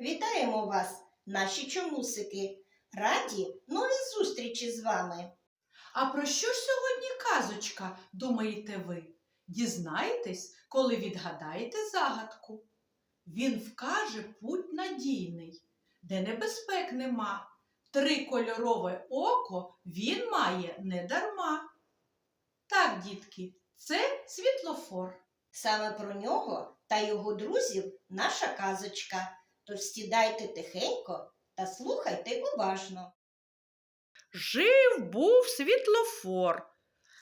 Вітаємо вас, наші чомусики! Раді новій зустрічі з вами! А про що ж сьогодні казочка, думаєте ви? Дізнаєтесь, коли відгадаєте загадку. Він вкаже путь надійний, де небезпек нема. Трикольорове око він має недарма. Так, дітки, це світлофор. Саме про нього та його друзів наша казочка. Тож сідайте тихенько та слухайте уважно. Жив був світлофор.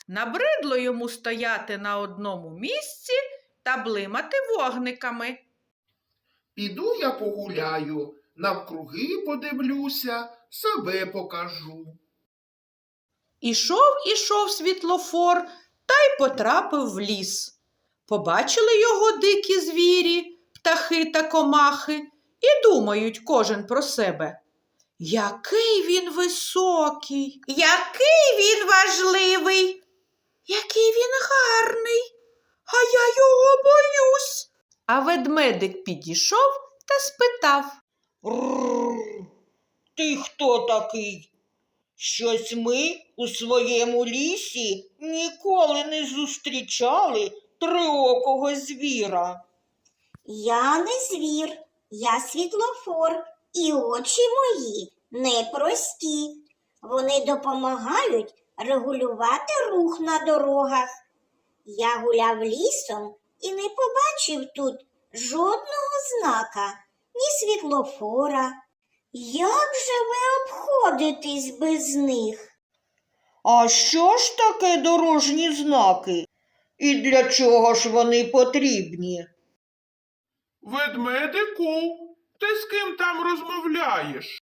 Набридло йому стояти на одному місці та блимати вогниками. Піду я погуляю, навкруги подивлюся, себе покажу. Ішов, ішов світлофор та й потрапив в ліс. Побачили його дикі звірі, птахи та комахи, і думають кожен про себе. Який він високий, який він важливий, який він гарний, а я його боюсь. А ведмедик підійшов та спитав. Ти хто такий? Щось ми у своєму лісі ніколи не зустрічали триокого звіра. Я не звір, я світлофор, і очі мої непрості. Вони допомагають регулювати рух на дорогах. Я гуляв лісом і не побачив тут жодного знака, ні світлофора. Як же ви обходитесь без них? А що ж таке дорожні знаки? І для чого ж вони потрібні? Ведмедику, ти з ким там розмовляєш?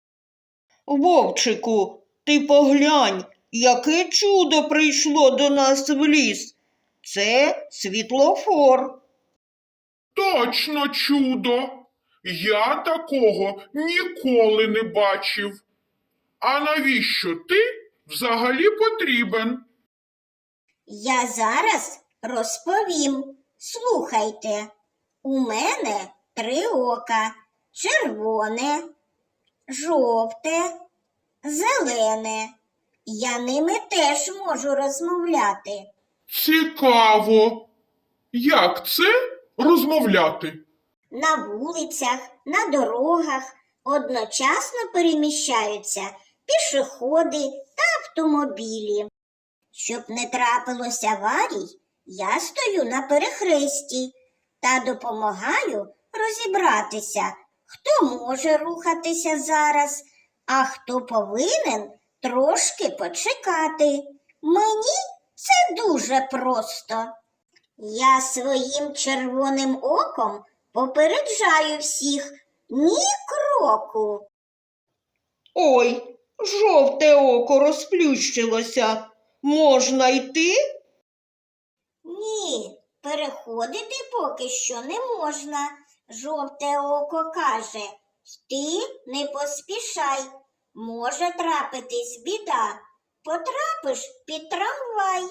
Вовчику, ти поглянь, яке чудо прийшло до нас в ліс. Це світлофор. Точно чудо. Я такого ніколи не бачив. А навіщо ти взагалі потрібен? Я зараз розповім. Слухайте, у мене три ока: червоне, жовте, зелене. Я ними теж можу розмовляти. Цікаво. Як це розмовляти? На вулицях, на дорогах одночасно переміщаються пішоходи та автомобілі. Щоб не трапилося аварій, я стою на перехресті та допомагаю розібратися, хто може рухатися зараз, а хто повинен трошки почекати. Мені це дуже просто. Я своїм червоним оком попереджаю всіх ні кроку. Ой, жовте око розплющилося. Можна йти? Ні, переходити поки що не можна. Жовте око каже, ти не поспішай. Може трапитись біда. Потрапиш під трамвай.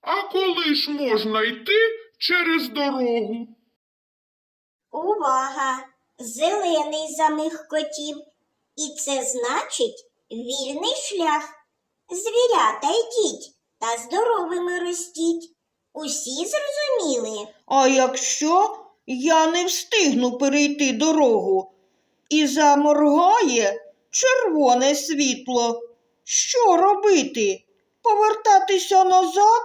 А коли ж можна йти через дорогу? Увага! Зелений замихкотів. І це значить вільний шлях. Звірята йдіть та здоровими ростіть. Усі зрозуміли? А якщо я не встигну перейти дорогу і заморгає червоне світло, що робити? Повертатися назад?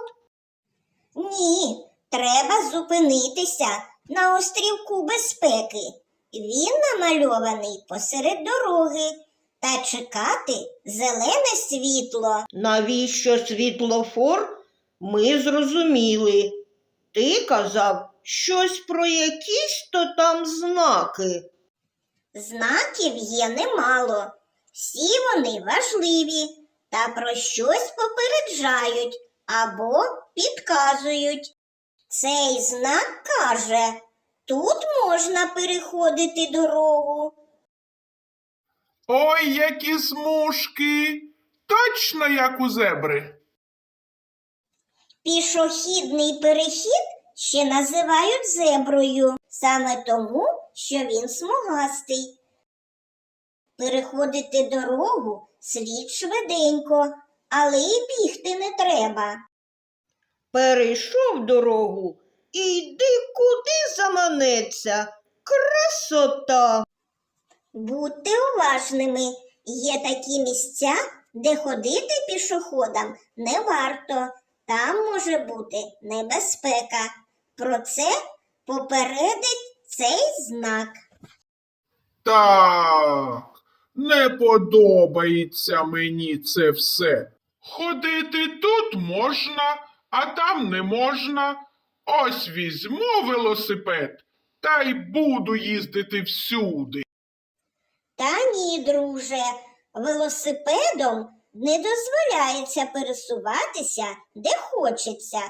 Ні, треба зупинитися на острівку безпеки. Він намальований посеред дороги та чекати зелене світло. Навіщо світлофор? Ми зрозуміли. Ти казав щось про якісь то там знаки. Знаків є немало. Всі вони важливі та про щось попереджають або підказують. Цей знак каже, тут можна переходити дорогу. Ой, які смужки! Точно як у зебри. Пішохідний перехід ще називають зеброю, саме тому, що він смугастий. Переходити дорогу слід швиденько, але й бігти не треба. Перейшов дорогу і йди куди заманеться. Красота! Будьте уважними, є такі місця, де ходити пішоходам не варто. Там може бути небезпека. Про це попередить цей знак. Так, не подобається мені це все. Ходити тут можна, а там не можна. Ось візьму велосипед та й буду їздити всюди. Та ні, друже, велосипедом не дозволяється пересуватися де хочеться,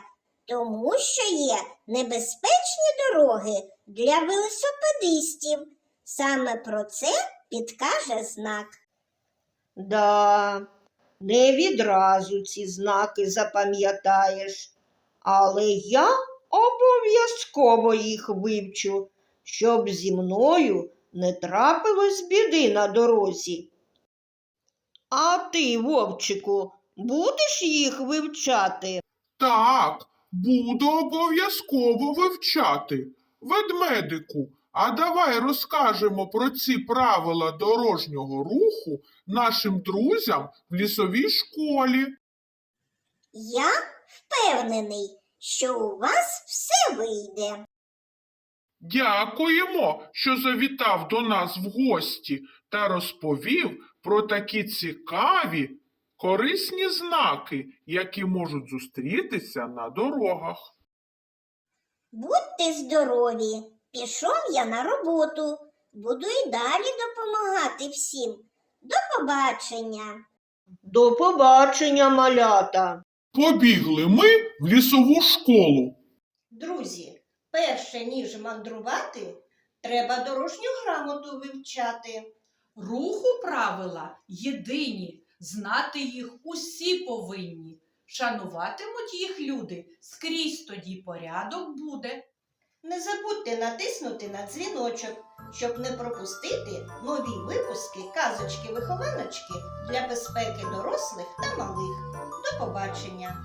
тому що є небезпечні дороги для велосипедистів. Саме про це підкаже знак. Да, не відразу ці знаки запам'ятаєш, але я обов'язково їх вивчу, щоб зі мною не трапилось біди на дорозі. А ти, вовчику, будеш їх вивчати? Так, буду обов'язково вивчати. Ведмедику, а давай розкажемо про ці правила дорожнього руху нашим друзям в лісовій школі. Я впевнений, що у вас все вийде. Дякуємо, що завітав до нас в гості та розповів про такі цікаві, корисні знаки, які можуть зустрітися на дорогах. Будьте здорові! Пішов я на роботу. Буду й далі допомагати всім. До побачення! До побачення, малята. Побігли ми в лісову школу. Друзі, перше ніж мандрувати, треба дорожню грамоту вивчати. Руху правила єдині, знати їх усі повинні. Шануватимуть їх люди, скрізь тоді порядок буде. Не забудьте натиснути на дзвіночок, щоб не пропустити нові випуски казочки-вихованочки для безпеки дорослих та малих. До побачення!